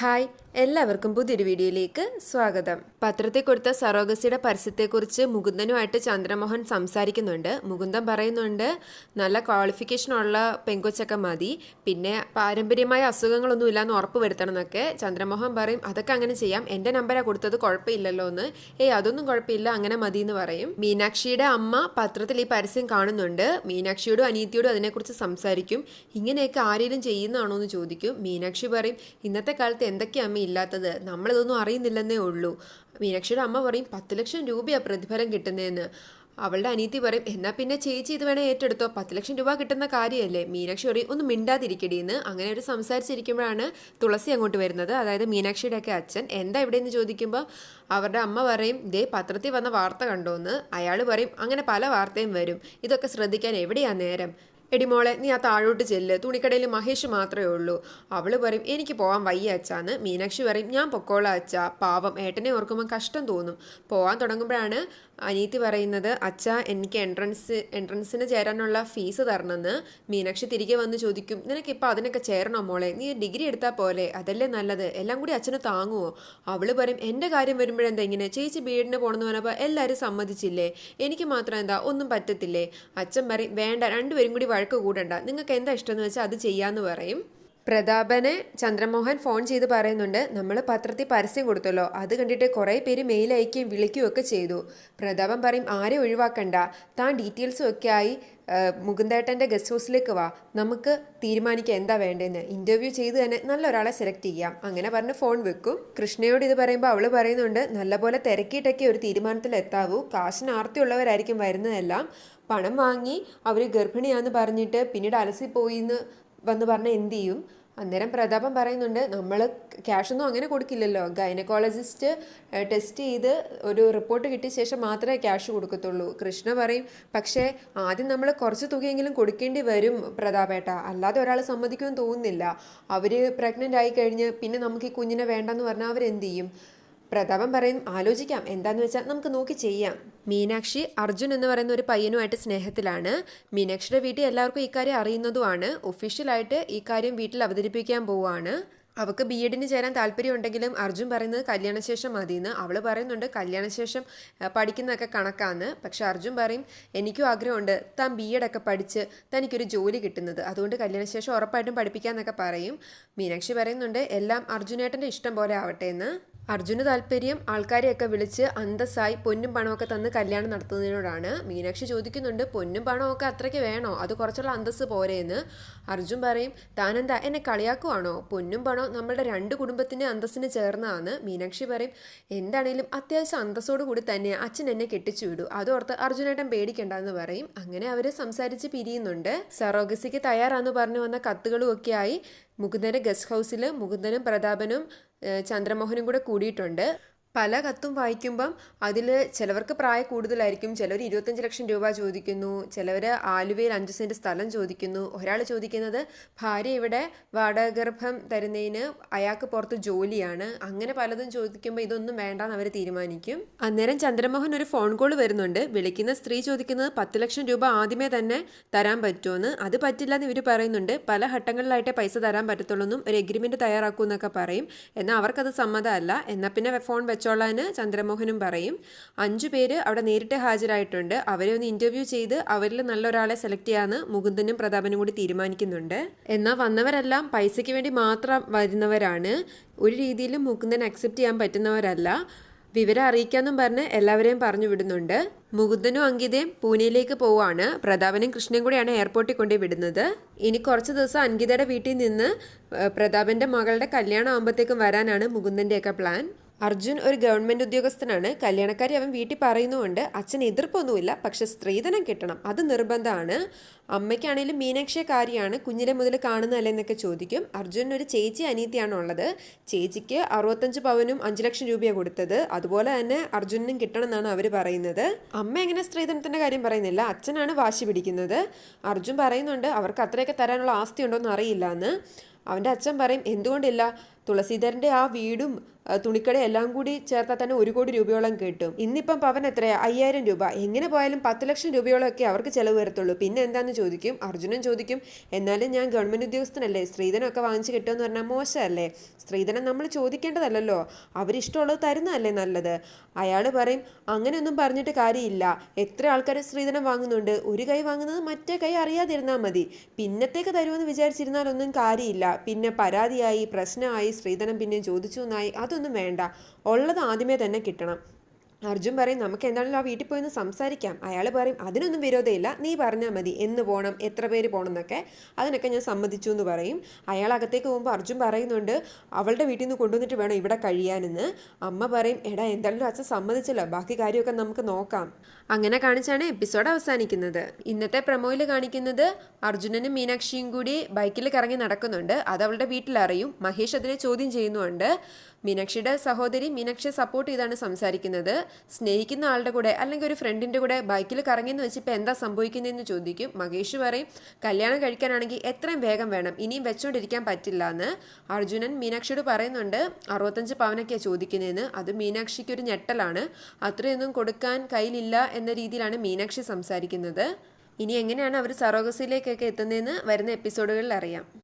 Hi എല്ലാവർക്കും പുതിയൊരു വീഡിയോയിലേക്ക് സ്വാഗതം. പത്രത്തിൽ കൊടുത്ത സറോഗസിയുടെ പരസ്യത്തെക്കുറിച്ച് മുകുന്ദനുമായിട്ട് ചന്ദ്രമോഹൻ സംസാരിക്കുന്നുണ്ട്. മുകുന്ദൻ പറയുന്നുണ്ട് നല്ല ക്വാളിഫിക്കേഷൻ ഉള്ള പെങ്കൊച്ചൊക്കെ മതി. പിന്നെ പാരമ്പര്യമായ അസുഖങ്ങളൊന്നും ഇല്ലാന്ന് ഉറപ്പ് വരുത്തണം എന്നൊക്കെ ചന്ദ്രമോഹൻ പറയും. അതൊക്കെ അങ്ങനെ ചെയ്യാം. എന്റെ നമ്പരാണ് കൊടുത്തത് കുഴപ്പമില്ലല്ലോ എന്ന്. ഏയ് അതൊന്നും കുഴപ്പമില്ല. അങ്ങനെ മതി എന്ന് പറയും. മീനാക്ഷിയുടെ അമ്മ പത്രത്തിൽ ഈ പരസ്യം കാണുന്നുണ്ട്. മീനാക്ഷിയോടും അനീതിയോടും അതിനെക്കുറിച്ച് സംസാരിക്കും. ഇങ്ങനെയൊക്കെ ആരെങ്കിലും ചെയ്യുന്നതാണോ എന്ന് ചോദിക്കും. മീനാക്ഷി പറയും ഇന്നത്തെ കാലത്ത് എന്തൊക്കെയാണ് ഇല്ലാത്തത്. നമ്മളിതൊന്നും അറിയുന്നില്ലെന്നേ ഉള്ളൂ. മീനാക്ഷിയുടെ അമ്മ പറയും പത്ത് ലക്ഷം രൂപയാണ് പ്രതിഫലം കിട്ടുന്നതെന്ന് അവളുടെ അനീതി പറയും എന്നാൽ പിന്നെ ചേച്ചി ഇത് വേണേൽ ഏറ്റെടുത്തോ. പത്ത് ലക്ഷം രൂപ കിട്ടുന്ന കാര്യമല്ലേ മീനാക്ഷി പറയും ഒന്ന് മിണ്ടാതിരിക്കടിയെന്ന് അങ്ങനെ ഒരു സംസാരിച്ചിരിക്കുമ്പോഴാണ് തുളസി അങ്ങോട്ട് വരുന്നത്. അതായത് മീനാക്ഷിയുടെ ഒക്കെ അച്ഛൻ എന്താ ഇവിടെ എന്ന് ചോദിക്കുമ്പോൾ അവരുടെ അമ്മ പറയും ദേ പത്രത്തിൽ വന്ന വാർത്ത കണ്ടോന്ന്. അയാൾ പറയും അങ്ങനെ പല വാർത്തയും വരും. ഇതൊക്കെ ശ്രദ്ധിക്കാൻ എവിടെയാണ് നേരം? എടി മോളെ നീ ആ താഴോട്ട് ചെല്ല്. തുണിക്കടയിൽ മഹേഷ് മാത്രമേ ഉള്ളൂ. അവൾ പറയും എനിക്ക് പോകാൻ വയ്യ അച്ചാന്ന് മീനാക്ഷി പറയും ഞാൻ പൊക്കോളാം അച്ചാ പാവം ഏട്ടനെ ഓർക്കുമ്പോൾ കഷ്ടം തോന്നും. പോകാൻ തുടങ്ങുമ്പോഴാണ് അനീതി പറയുന്നത് അച്ഛ എനിക്ക് എൻട്രൻസ് എൻട്രൻസിന് ചേരാനുള്ള ഫീസ് തരണമെന്ന് മീനാക്ഷി തിരികെ വന്ന് ചോദിക്കും. നിനക്ക് നിനക്കിപ്പോൾ അതിനൊക്കെ ചേരണോ മോളെ? നീ ഡിഗ്രി എടുത്താൽ പോലെ അതല്ലേ നല്ലത്. എല്ലാം കൂടി അച്ഛന് താങ്ങുമോ അവൾ പറയും എന്റെ കാര്യം വരുമ്പോഴെന്താ ഇങ്ങനെ? ചേച്ചി ബി എഡിന് പോകണമെന്ന് പറഞ്ഞപ്പോൾ എല്ലാവരും സമ്മതിച്ചില്ലേ? എനിക്ക് മാത്രം എന്താ? ഒന്നും പറ്റത്തില്ലേ? അച്ഛൻ പറയും വേണ്ട രണ്ടുപേരും കൂടി വഴക്ക് കൂടണ്ട. നിങ്ങൾക്ക് എന്താ ഇഷ്ടമെന്ന് വെച്ചാൽ അത് ചെയ്യാന്ന് പറയും. പ്രതാപനെ ചന്ദ്രമോഹൻ ഫോൺ ചെയ്ത് പറയുന്നുണ്ട് നമ്മൾ പത്രത്തിൽ പരസ്യം കൊടുത്തല്ലോ. അത് കണ്ടിട്ട് കുറേ പേര് മെയിൽ അയക്കുകയും വിളിക്കുകയും ഒക്കെ ചെയ്തു. പ്രതാപൻ പറയും ആരെ ഒഴിവാക്കണ്ട. താൻ ഡീറ്റെയിൽസും ഒക്കെ ആയി മുകുന്ദേട്ടന്റെ ഗസ്റ്റ് ഹൗസിലേക്ക് വാ. നമുക്ക് തീരുമാനിക്കാം എന്താ വേണ്ടതെന്ന് ഇന്റർവ്യൂ ചെയ്ത് തന്നെ നല്ല ഒരാളെ സെലക്ട് ചെയ്യാം. അങ്ങനെ പറഞ്ഞ് ഫോൺ വെക്കും. കൃഷ്ണയോട് ഇത് പറയുമ്പോൾ അവൾ പറയുന്നുണ്ട് നല്ലപോലെ തിരക്കിയിട്ടൊക്കെ ഒരു തീരുമാനത്തിൽ എത്താവൂ. കാശിന് ആർത്തിയുള്ളവരായിരിക്കും വരുന്നതെല്ലാം. പണം വാങ്ങി അവർ ഗർഭിണിയാന്ന് പറഞ്ഞിട്ട് പിന്നീട് അലസിപ്പോയി എന്ന് വന്ന് പറഞ്ഞാൽ എന്ത് ചെയ്യും? അന്നേരം പ്രതാപം പറയുന്നുണ്ട് നമ്മൾ ക്യാഷൊന്നും അങ്ങനെ കൊടുക്കില്ലല്ലോ. ഗൈനക്കോളജിസ്റ്റ് ടെസ്റ്റ് ചെയ്ത് ഒരു റിപ്പോർട്ട് കിട്ടിയ ശേഷം മാത്രമേ ക്യാഷ് കൊടുക്കത്തുള്ളൂ. കൃഷ്ണ പറയും പക്ഷേ ആദ്യം നമ്മൾ കുറച്ച് തുകയെങ്കിലും കൊടുക്കേണ്ടി വരും പ്രതാപേട്ട. അല്ലാതെ ഒരാൾ സമ്മതിക്കുമെന്ന് തോന്നുന്നില്ല. അവർ പ്രഗ്നന്റ് ആയി കഴിഞ്ഞ് പിന്നെ നമുക്ക് ഈ കുഞ്ഞിനെ വേണ്ടെന്ന് പറഞ്ഞാൽ അവരെന്ത് ചെയ്യും? പ്രതാപൻ പറയും ആലോചിക്കാം എന്താന്ന് വെച്ചാൽ നമുക്ക് നോക്കി ചെയ്യാം. മീനാക്ഷി അർജുൻ എന്ന് പറയുന്ന ഒരു പയ്യനുമായിട്ട് സ്നേഹത്തിലാണ്. മീനാക്ഷിയുടെ വീട്ടിൽ എല്ലാവർക്കും ഇക്കാര്യം അറിയുന്നതുമാണ്. ഒഫീഷ്യലായിട്ട് ഈ കാര്യം വീട്ടിൽ അവതരിപ്പിക്കാൻ പോവുകയാണ് അവൾക്ക് ബി എഡിന് ചേരാൻ താല്പര്യമുണ്ടെങ്കിലും അർജുൻ പറയുന്നത് കല്യാണശേഷം മതിയെന്ന് അവൾ പറയുന്നുണ്ട്. കല്യാണശേഷം പഠിക്കുന്നതൊക്കെ കണക്കാന്ന്. പക്ഷെ അർജുൻ പറയും എനിക്കും ആഗ്രഹമുണ്ട്. താൻ ബി എഡൊക്കെ പഠിച്ച് തനിക്കൊരു ജോലി കിട്ടുന്നത്. അതുകൊണ്ട് കല്യാണശേഷം ഉറപ്പായിട്ടും പഠിപ്പിക്കാമെന്നൊക്കെ പറയും. മീനാക്ഷി പറയുന്നുണ്ട് എല്ലാം അർജുനേട്ടന്റെ ഇഷ്ടം പോലെ ആവട്ടെ എന്ന്. അർജുന് താല്പര്യം ആൾക്കാരെയൊക്കെ വിളിച്ച് അന്തസ്സായി പൊന്നും പണമൊക്കെ തന്ന് കല്യാണം നടത്തുന്നതിനോടാണ് മീനാക്ഷി ചോദിക്കുന്നുണ്ട്. പൊന്നും പണമൊക്കെ അത്രയ്ക്ക് വേണോ? അത് കുറച്ചുള്ള അന്തസ്സ് പോരെയെന്ന് അർജുൻ പറയും താനെന്താ എന്നെ കളിയാക്കുവാണോ? പൊന്നും നമ്മളുടെ രണ്ട് കുടുംബത്തിന്റെ അന്തസ്സിന് ചേർന്നതാണ് മീനാക്ഷി പറയും എന്താണേലും അത്യാവശ്യം അന്തസ്സോട് കൂടി തന്നെ അച്ഛൻ എന്നെ കെട്ടിച്ചു വിടൂ. അതോർത്ത് അർജുനേട്ടൻ പേടിക്കണ്ടെന്ന് പറയും. അങ്ങനെ അവർ സംസാരിച്ച് പിരിയുന്നുണ്ട്. സറോഗസിക്ക് തയ്യാറാന്ന് പറഞ്ഞു വന്ന കത്തുകളും ആയി മുകുന്ദന്റെ ഗസ്റ്റ് ഹൗസിൽ മുകുന്ദനും പ്രതാപനും ചന്ദ്രമോഹനും കൂടെ കൂടിയിട്ടുണ്ട്. പല കത്തും വായിക്കുമ്പം അതിൽ ചിലവർക്ക് പ്രായ കൂടുതലായിരിക്കും ചിലർ ഇരുപത്തഞ്ച് ലക്ഷം രൂപ ചോദിക്കുന്നു ചിലവർ ആലുവയിൽ അഞ്ച് സെന്റ് സ്ഥലം ചോദിക്കുന്നു. ഒരാൾ ചോദിക്കുന്നത് ഭാര്യ ഇവിടെ വാടകഗർഭം തരുന്നതിന് അയാൾക്ക് പുറത്ത് ജോലിയാണ്. അങ്ങനെ പലതും ചോദിക്കുമ്പോൾ ഇതൊന്നും വേണ്ടാന്ന് അവർ തീരുമാനിക്കും. അന്നേരം ചന്ദ്രമോഹൻ ഒരു ഫോൺ കോൾ വരുന്നുണ്ട്. വിളിക്കുന്ന സ്ത്രീ ചോദിക്കുന്നത് പത്ത് ലക്ഷം രൂപ ആദ്യമേ തന്നെ തരാൻ പറ്റുമെന്ന് അത് പറ്റില്ല എന്ന് ഇവർ പറയുന്നുണ്ട്. പല ഘട്ടങ്ങളിലായിട്ടേ പൈസ തരാൻ പറ്റത്തുള്ളൂ എന്നും ഒരു എഗ്രിമെന്റ് തയ്യാറാക്കൂ എന്നൊക്കെ പറയും. എന്നാൽ അവർക്കത് സമ്മതമല്ല. എന്നാൽ പിന്നെ ഫോൺ വെച്ചോളാന് ചന്ദ്രമോഹനും പറയും. അഞ്ചു പേര് അവിടെ നേരിട്ട് ഹാജരായിട്ടുണ്ട്. അവരെ ഒന്ന് ഇന്റർവ്യൂ ചെയ്ത് അവരിൽ നല്ലൊരാളെ സെലക്ട് ചെയ്യാമെന്ന് മുകുന്ദനും പ്രതാപനും കൂടി തീരുമാനിക്കുന്നുണ്ട്. എന്നാൽ വന്നവരെല്ലാം പൈസയ്ക്ക് വേണ്ടി മാത്രം വരുന്നവരാണ്. ഒരു രീതിയിലും മുകുന്ദൻ അക്സെപ്റ്റ് ചെയ്യാൻ പറ്റുന്നവരല്ല. വിവരം അറിയിക്കാന്നും പറഞ്ഞ് എല്ലാവരെയും പറഞ്ഞു വിടുന്നുണ്ട്. മുകുന്ദനും അങ്കിതയും പൂനെയിലേക്ക് പോവാണ്. പ്രതാപനും കൃഷ്ണനും കൂടിയാണ് എയർപോർട്ടിൽ കൊണ്ടുപോയി വിടുന്നത്. ഇനി കുറച്ച് ദിവസം അങ്കിതയുടെ വീട്ടിൽ നിന്ന് പ്രതാപന്റെ മകളുടെ കല്യാണം ആകുമ്പോഴത്തേക്കും വരാനാണ് മുകുന്ദന്റെയൊക്കെ പ്ലാൻ അർജുൻ ഒരു ഗവൺമെന്റ് ഉദ്യോഗസ്ഥനാണ്. കല്യാണക്കാരി അവൻ വീട്ടിൽ പറയുന്നുമുണ്ട് അച്ഛൻ എതിർപ്പൊന്നുമില്ല പക്ഷെ സ്ത്രീധനം കിട്ടണം. അത് നിർബന്ധമാണ്. അമ്മയ്ക്കാണെങ്കിലും മീനാക്ഷിയെ കാര്യമാണ് കുഞ്ഞിലെ മുതൽ കാണുന്നതല്ലേ എന്നൊക്കെ ചോദിക്കും. അർജുനന് ഒരു ചേച്ചി അനീതിയാണ് ഉള്ളത്. ചേച്ചിക്ക് അറുപത്തഞ്ച് പവനും അഞ്ച് ലക്ഷം രൂപയാണ് കൊടുത്തത്. അതുപോലെ തന്നെ അർജുനും കിട്ടണം എന്നാണ് അവർ പറയുന്നത്. അമ്മ എങ്ങനെ സ്ത്രീധനത്തിന്റെ കാര്യം പറയുന്നില്ല. അച്ഛനാണ് വാശി പിടിക്കുന്നത്. അർജുൻ പറയുന്നുണ്ട് അവർക്ക് അത്രയൊക്കെ തരാനുള്ള ആസ്തി ഉണ്ടോ എന്ന് അറിയില്ല എന്ന് അവന്റെ അച്ഛൻ പറയും എന്തുകൊണ്ടില്ല? തുളസീധരന്റെ ആ വീടും തുണിക്കടയും എല്ലാം കൂടി ചേർത്താൽ തന്നെ ഒരു കോടി രൂപയോളം കിട്ടും. ഇന്നിപ്പം പവൻ എത്രയാ? അയ്യായിരം രൂപ. എങ്ങനെ പോയാലും പത്ത് ലക്ഷം രൂപയോളമൊക്കെ അവർക്ക് ചിലവ് വരത്തുള്ളൂ. പിന്നെ എന്താന്ന് ചോദിക്കും? അർജുനൻ ചോദിക്കും എന്നാലും ഞാൻ ഗവൺമെന്റ് ഉദ്യോഗസ്ഥനല്ലേ? സ്ത്രീധനമൊക്കെ വാങ്ങിച്ച് കിട്ടുമെന്ന് പറഞ്ഞാൽ മോശമല്ലേ? സ്ത്രീധനം നമ്മൾ ചോദിക്കേണ്ടതല്ലല്ലോ. അവരിഷ്ടമുള്ളത് തരുന്നതല്ലേ നല്ലത്? അയാൾ പറയും അങ്ങനെയൊന്നും പറഞ്ഞിട്ട് കാര്യമില്ല. എത്ര ആൾക്കാർ സ്ത്രീധനം വാങ്ങുന്നുണ്ട്? ഒരു കൈ വാങ്ങുന്നത് മറ്റേ കൈ അറിയാതിരുന്നാൽ മതി. പിന്നത്തേക്ക് തരുമെന്ന് വിചാരിച്ചിരുന്നാലൊന്നും കാര്യമില്ല. പിന്നെ പരാതിയായി പ്രശ്നമായി സ്ത്രീധനം പിന്നെ ചോദിച്ചു എന്നായി അതൊന്നും വേണ്ട. ഉള്ളത് ആദ്യമേ തന്നെ കിട്ടണം. അർജുൻ പറയും നമുക്ക് എന്താണല്ലോ ആ വീട്ടിൽ പോയി സംസാരിക്കാം. അയാൾ പറയും അതിനൊന്നും വിരോധമില്ല നീ പറഞ്ഞാൽ മതി എന്ന് പോകണം എത്ര പേര് പോകണം എന്നൊക്കെ അതിനൊക്കെ ഞാൻ സമ്മതിച്ചു എന്ന് പറയും. അയാൾ അകത്തേക്ക് പോകുമ്പോൾ അർജുൻ പറയുന്നുണ്ട് അവളുടെ വീട്ടിൽ നിന്ന് കൊണ്ടുവന്നിട്ട് വേണം ഇവിടെ കഴിയാനെന്ന്. അമ്മ പറയും എടാ എന്തായാലും അച്ഛൻ സമ്മതിച്ചല്ലോ ബാക്കി കാര്യമൊക്കെ നമുക്ക് നോക്കാം. അങ്ങനെ കാണിച്ചാണ് എപ്പിസോഡ് അവസാനിക്കുന്നത്. ഇന്നത്തെ പ്രമോയിൽ കാണിക്കുന്നത് അർജുനനും മീനാക്ഷിയും കൂടി ബൈക്കിൽ കറങ്ങി നടക്കുന്നുണ്ട്. അത് അവളുടെ വീട്ടിലറിയും. മഹേഷ് അതിനെ ചോദ്യം ചെയ്യുന്നുണ്ട് മീനാക്ഷിയുടെ സഹോദരി മീനാക്ഷിയെ സപ്പോർട്ട് ചെയ്താണ് സംസാരിക്കുന്നത്. സ്നേഹിക്കുന്ന ആളുടെ കൂടെ അല്ലെങ്കിൽ ഒരു ഫ്രണ്ടിന്റെ കൂടെ ബൈക്കിൽ കറങ്ങിയെന്ന് വെച്ച് എന്താ സംഭവിക്കുന്നതെന്ന് ചോദിക്കും. മഹേഷ് പറയും കല്യാണം കഴിക്കാനാണെങ്കിൽ എത്രയും വേഗം വേണം. ഇനിയും വെച്ചുകൊണ്ടിരിക്കാൻ പറ്റില്ല എന്ന് അർജുനൻ മീനാക്ഷിയോട് പറയുന്നുണ്ട് അറുപത്തഞ്ച് പവനൊക്കെയാണ് ചോദിക്കുന്നതെന്ന്. അത് മീനാക്ഷിക്ക് ഒരു ഞെട്ടലാണ്. അത്രയൊന്നും കൊടുക്കാൻ കയ്യിലില്ല എന്ന രീതിയിലാണ് മീനാക്ഷി സംസാരിക്കുന്നത്. ഇനി എങ്ങനെയാണ് അവർ സറോഗസിലേക്കൊക്കെ എത്തുന്നതെന്ന് വരുന്ന എപ്പിസോഡുകളിൽ അറിയാം.